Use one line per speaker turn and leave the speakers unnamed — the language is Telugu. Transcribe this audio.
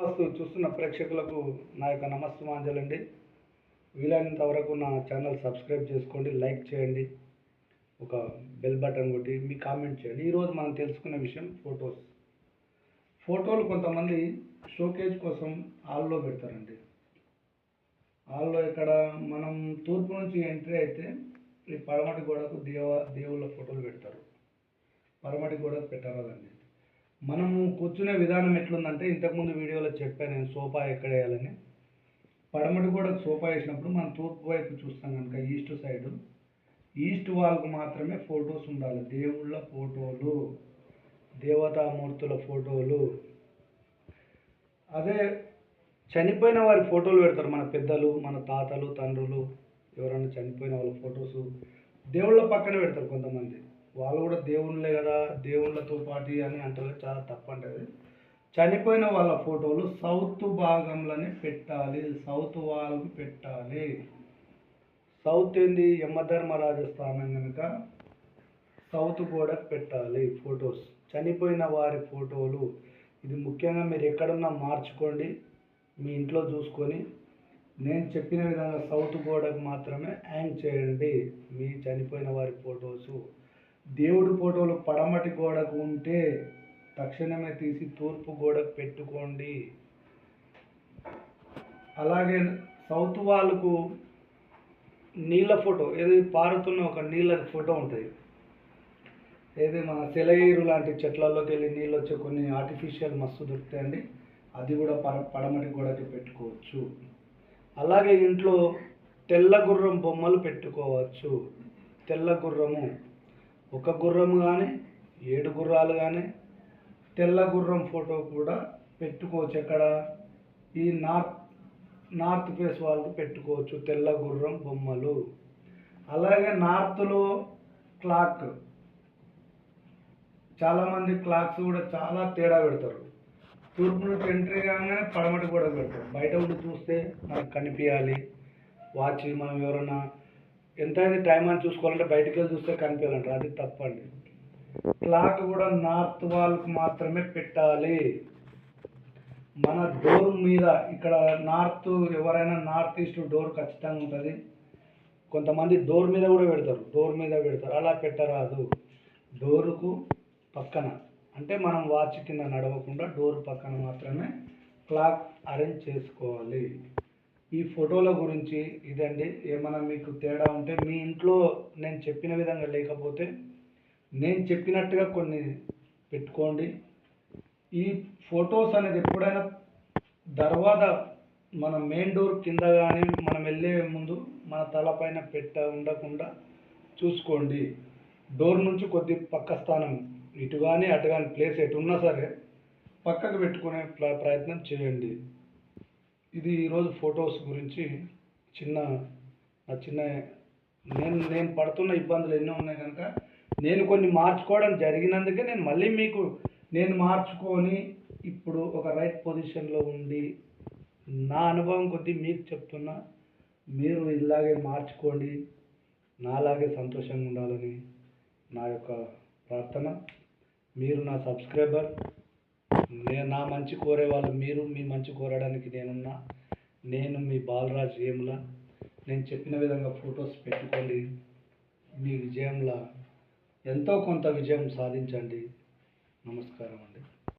వస్తూ చూస్తున్న ప్రేక్షకులకు నా యొక్క నమస్తమాంజలండి వీలైనంత వరకు నా ఛానల్ సబ్స్క్రైబ్ చేసుకోండి లైక్ చేయండి ఒక బెల్ బటన్ కొట్టి మీ కామెంట్ చేయండి. ఈరోజు మనం తెలుసుకునే విషయం ఫొటోస్. ఫోటోలు కొంతమంది షోకేజ్ కోసం హాల్లో పెడతారండి. హాల్లో ఇక్కడ మనం తూర్పు నుంచి ఎంట్రీ అయితే ఈ పడమటి గోడకు దేవ దేవుళ్ళ ఫోటోలు పెడతారు. పడమటి గోడకు పెట్టరాదండి. మనము కూర్చునే విధానం ఎట్లుందంటే ఇంతకుముందు వీడియోలో చెప్పాను నేను సోఫా ఎక్కడ వేయాలని. పడమటి కూడా సోఫా వేసినప్పుడు మనం తూర్పు వైపు చూస్తాం కనుక ఈస్ట్ సైడ్. ఈస్ట్ వాల్కు మాత్రమే ఫొటోస్ ఉండాలి. దేవుళ్ళ ఫోటోలు దేవతామూర్తుల ఫోటోలు. అదే చనిపోయిన వారి ఫోటోలు పెడతారు మన పెద్దలు మన తాతలు తండ్రులు. ఎవరైనా చనిపోయిన వాళ్ళ ఫొటోస్. దేవుళ్ళ పక్కన పెడతారు కొంతమంది. వాళ్ళు కూడా దేవుళ్ళే కదా దేవుళ్ళతో పాటు అని అంటారు. చాలా తప్పంటది. చనిపోయిన వాళ్ళ ఫోటోలు సౌత్ భాగంలోనే పెట్టాలి. సౌత్ వాళ్ళకి పెట్టాలి. సౌత్ ఏంది? యమధర్మరాజు స్థానం కనుక సౌత్ కూడా పెట్టాలి ఫొటోస్. చనిపోయిన వారి ఫోటోలు. ఇది ముఖ్యంగా మీరు ఎక్కడున్నా మార్చుకోండి. మీ ఇంట్లో చూసుకొని. నేను చెప్పిన విధంగా సౌత్ గోడకు మాత్రమే హ్యాంగ్ చేయండి మీ చనిపోయిన వారి ఫొటోసు. దేవుడి ఫోటోలు పడమటి గోడకు ఉంటే తక్షణమే తీసి తూర్పు గోడకు పెట్టుకోండి. అలాగే సౌత్ వాళ్ళకు నీళ్ళ ఫోటో ఏది పారుతున్న ఒక నీళ్ళ ఫోటో ఉంటుంది. ఏది మన సెలయేరు లాంటి చెట్లలోకి వెళ్ళి నీళ్ళు వచ్చే కొన్ని ఆర్టిఫిషియల్ మస్తు దొరుకుతాయండి. అది కూడా పడ పడమటి గోడకి పెట్టుకోవచ్చు. అలాగే ఇంట్లో తెల్ల గుర్రం బొమ్మలు పెట్టుకోవచ్చు. తెల్ల గుర్రము ఒక గుర్రం కానీ ఏడు గుర్రాలు కానీ తెల్ల గుర్రం ఫోటో కూడా పెట్టుకోవచ్చు ఎక్కడ? ఈ నార్త్ నార్త్ ఫేస్ వాళ్ళు పెట్టుకోవచ్చు తెల్ల గుర్రం బొమ్మలు. అలాగే నార్త్లో క్లాక్ చాలామంది క్లాక్స్ కూడా చాలా తేడా పెడతారు. తూర్పు నుంచి ఎంట్రీ కాగానే పడమటి కూడా పెడతారు. బయట ఉండి చూస్తే మనకు కనిపించాలి వాచ్ మనం ఎవరైనా ఎంత అయింది టైం అని చూసుకోవాలంటే బయటికి వెళ్ళి చూస్తే కనిపించాలంటారు అది తప్పండి. క్లాక్ కూడా నార్త్ వాళ్ళకు మాత్రమే పెట్టాలి. మన డోర్ మీద ఇక్కడ నార్త్ ఎవరైనా నార్త్ ఈస్ట్ డోర్ ఖచ్చితంగా ఉంటుంది. కొంతమంది డోర్ మీద కూడా పెడతారు. డోర్ మీద పెడతారు. అలా పెట్టరాదు. డోరుకు పక్కన. అంటే మనం వాచ్ కింద నడవకుండా డోర్ పక్కన మాత్రమే క్లాక్ అరేంజ్ చేసుకోవాలి. ఈ ఫోటోల గురించి ఇదండి. ఏమైనా మీకు తేడా ఉంటే మీ ఇంట్లో నేను చెప్పిన విధంగా లేకపోతే నేను చెప్పినట్టుగా కొన్ని పెట్టుకోండి. ఈ ఫొటోస్ అనేది ఎప్పుడైనా దర్వాజా మన మెయిన్ డోర్ కింద కానీ మనం వెళ్ళే ముందు మన తలపైన పెట్ట ఉండకుండా చూసుకోండి. డోర్ నుంచి కొద్ది పక్క స్థానం ఇటు కానీ అటు కానీ ప్లేస్ ఎటు ఉన్నా సరే పక్కకు పెట్టుకునే ప్ర- ప్రయత్నం చేయండి. ఇది ఈరోజు ఫొటోస్ గురించి చిన్న నా చిన్న నేను నేను పడుతున్న ఇబ్బందులు ఎన్నో ఉన్నాయి కనుక నేను కొన్ని మార్చుకోవడం జరిగినందుకే నేను మళ్ళీ మీకు నేను మార్చుకొని ఇప్పుడు ఒక రైట్ పొజిషన్లో ఉండి నా అనుభవం కొద్దీ మీకు చెప్తున్నా. మీరు ఇలాగే మార్చుకోండి. నాలాగే సంతోషంగా ఉండాలని నా యొక్క ప్రార్థన. మీరు నా సబ్స్క్రైబర్. నేను నా మంచి కోరే వాళ్ళు మీరు మీ మంచి కోరడానికి నేనున్నా. నేను మీ బాలరాజ్ ఏముల నేను చెప్పిన విధంగా ఫొటోస్ పెట్టుకోండి. మీ విజయంలా. ఎంతో కొంత విజయం సాధించండి. నమస్కారం అండి.